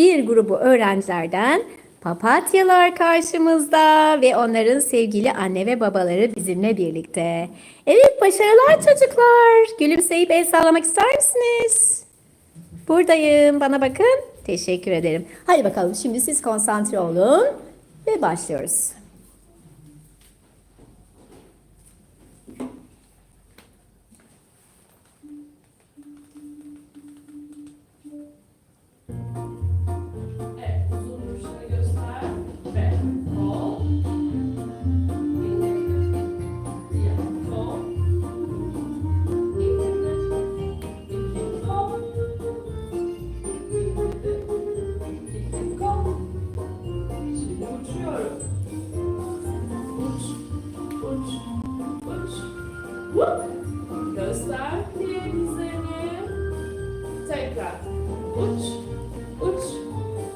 bir grubu öğrencilerden papatyalar karşımızda ve onların sevgili anne ve babaları bizimle birlikte. Evet başarılar çocuklar. Gülümseyip el sallamak ister misiniz? Buradayım. Bana bakın. Teşekkür ederim. Hadi bakalım şimdi siz konsantre olun ve başlıyoruz. Uç. Uç. Vup. Göster diğer dizlerini. Tekrar. Uç. Uç.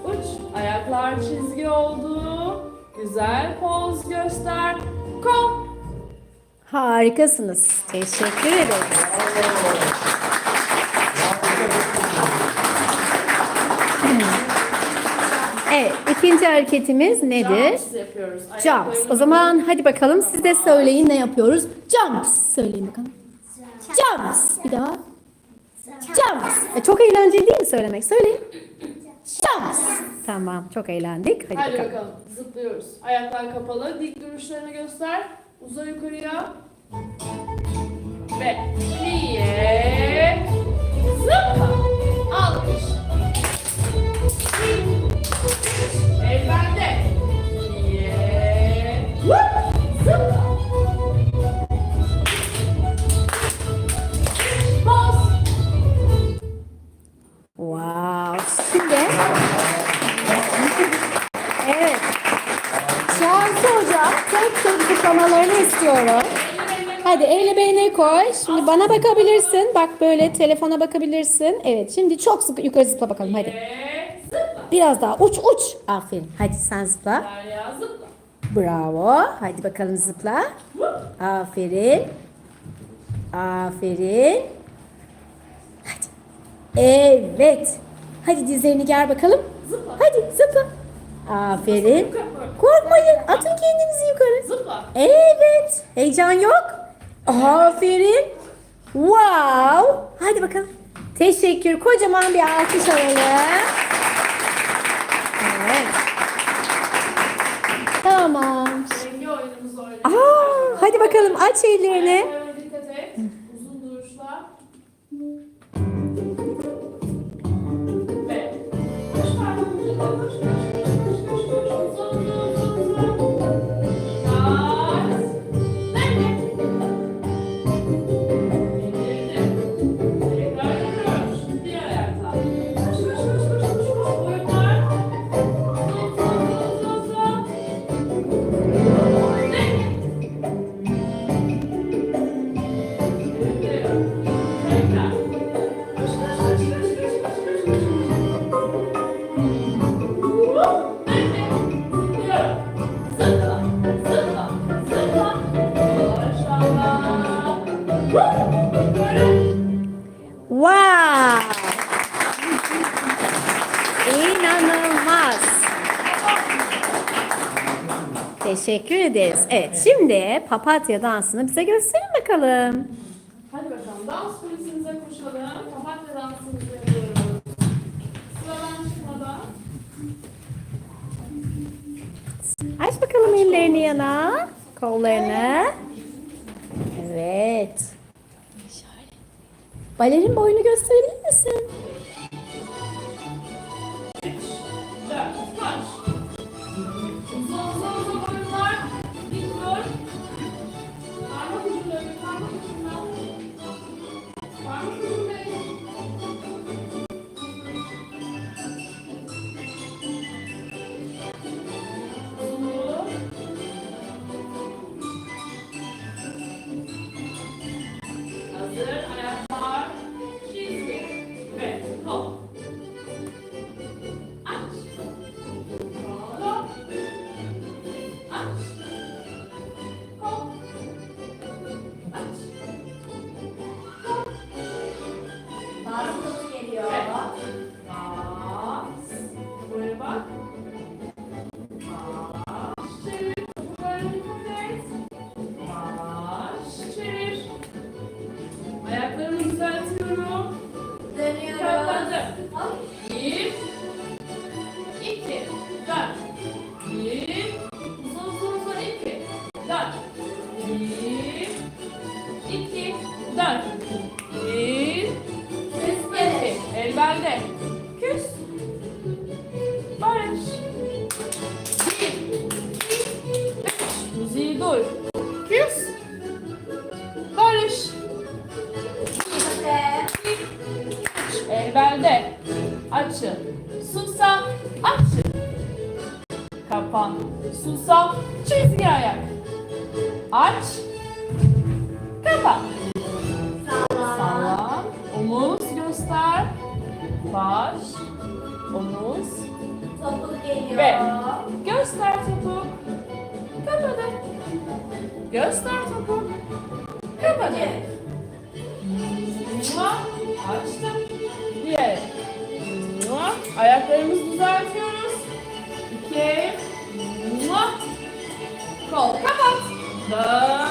Uç. Ayaklar çizgi oldu. Güzel poz göster. Kol. Harikasınız. Teşekkür ederim. Evet, ikinci hareketimiz nedir? Jumps yapıyoruz. Jumps. O zaman hadi bakalım siz de söyleyin ne yapıyoruz? Jumps. Söyleyin bakalım. Jumps. Bir daha. Jumps. E, çok eğlenceli değil mi söylemek? Söyleyin. Jumps. Tamam, çok eğlendik. Hadi, Hadi bakalım. bakalım. Zıplıyoruz. Ayaklar kapalı. Dik duruşlarını göster. Uza yukarıya. Ve iyiye. İstiyorum. Hadi eli beline koy. Şimdi bana bakabilirsin. Bak böyle telefona bakabilirsin. Evet şimdi çok sık yukarı zıpla bakalım hadi. Biraz daha uç uç. Aferin. Hadi sen zıpla. Bravo. Hadi bakalım zıpla. Aferin. Aferin. Hadi. Evet. Hadi dizlerini ger bakalım. Hadi zıpla. Aferin. Korkmayın. Atın kendinizi yukarı. Zıpla. Evet. Heyecan yok. Aferin. Wow. Hadi bakalım. Teşekkür. Kocaman bir alkış alalım. Evet. Tamam. Aa, hadi bakalım aç ellerini. Teşekkür ederiz. Evet şimdi papatya dansını bize gösterin bakalım. Hadi bakalım dans kulisimize koşalım. Papatya dansımızı yapıyoruz. Sıradan çıkmadan. Aç bakalım ellerini yana. Kollarını. Evet. Balerin boyunu gösterebilir misin? Good. belde açın. Susam açın. Kapan. Susam çizgi ayak. Aç. Kapan. Salla. Omuz göster. Baş. Omuz. Topuk geliyor. Ve göster topuk. Kapadı. Göster topuk. Kapadı. Açtım. Mua. Ayaklarımızı düzeltiyoruz. İki. Kol kapat. Dön.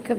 Harika